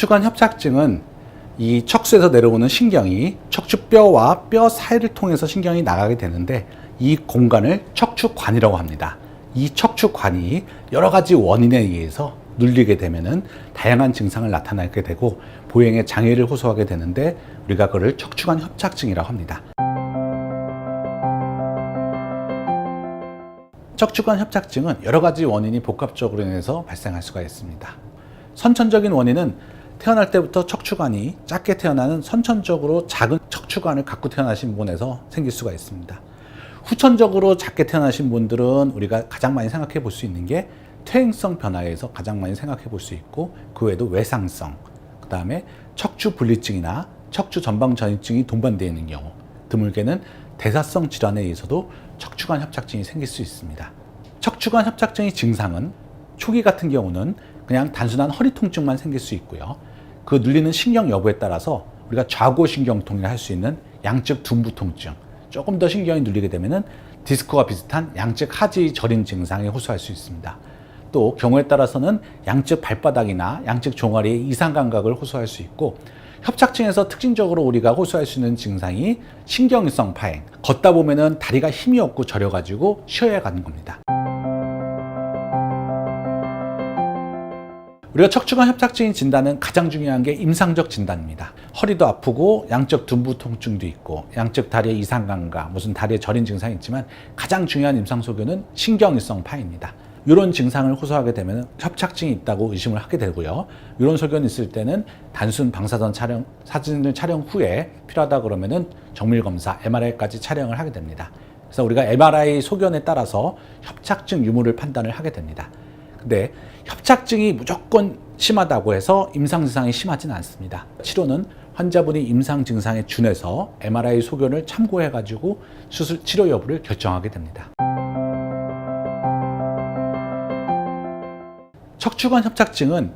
척추관 협착증은 이 척수에서 내려오는 신경이 척추뼈와 뼈 사이를 통해서 신경이 나가게 되는데 이 공간을 척추관이라고 합니다. 이 척추관이 여러 가지 원인에 의해서 눌리게 되면은 다양한 증상을 나타나게 되고 보행에 장애를 호소하게 되는데 우리가 그를 척추관 협착증이라고 합니다. 척추관 협착증은 여러 가지 원인이 복합적으로 인해서 발생할 수가 있습니다. 선천적인 원인은 태어날 때부터 척추관이 작게 태어나는 선천적으로 작은 척추관을 갖고 태어나신 분에서 생길 수가 있습니다. 후천적으로 작게 태어나신 분들은 우리가 가장 많이 생각해 볼 수 있는 게 퇴행성 변화에서 가장 많이 생각해 볼 수 있고 그 외에도 외상성, 그 다음에 척추 분리증이나 척추 전방 전이증이 동반되어 있는 경우, 드물게는 대사성 질환에 의해서도 척추관 협착증이 생길 수 있습니다. 척추관 협착증의 증상은 초기 같은 경우는 그냥 단순한 허리 통증만 생길 수 있고요. 그 눌리는 신경 여부에 따라서 우리가 좌고신경통이라 할 수 있는 양측 둔부 통증, 조금 더 신경이 눌리게 되면은 디스크와 비슷한 양측 하지 저린 증상에 호소할 수 있습니다. 또 경우에 따라서는 양측 발바닥이나 양측 종아리의 이상 감각을 호소할 수 있고 협착증에서 특징적으로 우리가 호소할 수 있는 증상이 신경성 파행. 걷다 보면은 다리가 힘이 없고 저려가지고 쉬어야 가는 겁니다. 우리가 척추관 협착증인 진단은 가장 중요한 게 임상적 진단입니다. 허리도 아프고 양쪽 둔부 통증도 있고 양쪽 다리에 이상 감각, 무슨 다리에 저린 증상이 있지만 가장 중요한 임상 소견은 신경일성 파입니다. 이런 증상을 호소하게 되면 협착증이 있다고 의심을 하게 되고요. 이런 소견이 있을 때는 단순 방사선 촬영 사진을 촬영 후에 필요하다 그러면은 정밀 검사 MRI까지 촬영을 하게 됩니다. 그래서 우리가 MRI 소견에 따라서 협착증 유무를 판단을 하게 됩니다. 근데 협착증이 무조건 심하다고 해서 임상 증상이 심하지는 않습니다. 치료는 환자분이 임상 증상에 준해서 MRI 소견을 참고해 가지고 수술 치료 여부를 결정하게 됩니다. 척추관 협착증은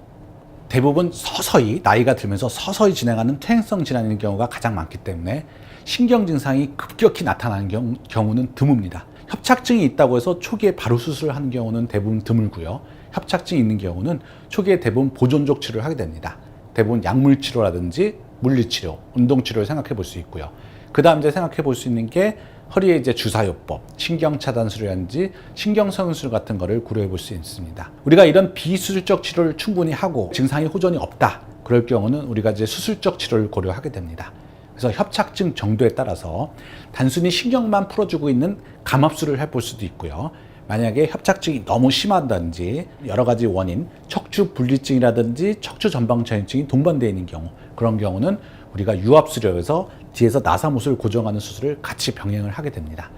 대부분 서서히 나이가 들면서 서서히 진행하는 퇴행성 질환인 경우가 가장 많기 때문에 신경 증상이 급격히 나타나는 경우, 경우는 드뭅니다. 협착증이 있다고 해서 초기에 바로 수술을 하는 경우는 대부분 드물고요. 협착증이 있는 경우는 초기에 대부분 보존적 치료를 하게 됩니다. 대부분 약물 치료라든지 물리 치료, 운동 치료를 생각해 볼 수 있고요. 그 다음 이제 생각해 볼 수 있는 게 허리에 이제 주사요법, 신경 차단술이라든지 신경성술 같은 거를 고려해 볼 수 있습니다. 우리가 이런 비수술적 치료를 충분히 하고 증상이 호전이 없다. 그럴 경우는 우리가 이제 수술적 치료를 고려하게 됩니다. 그래서 협착증 정도에 따라서 단순히 신경만 풀어주고 있는 감압술을 해볼 수도 있고요. 만약에 협착증이 너무 심하다든지 여러 가지 원인, 척추 분리증이라든지 척추 전방 전이증이 동반되어 있는 경우 그런 경우는 우리가 유압수력에서 뒤에서 나사못을 고정하는 수술을 같이 병행을 하게 됩니다.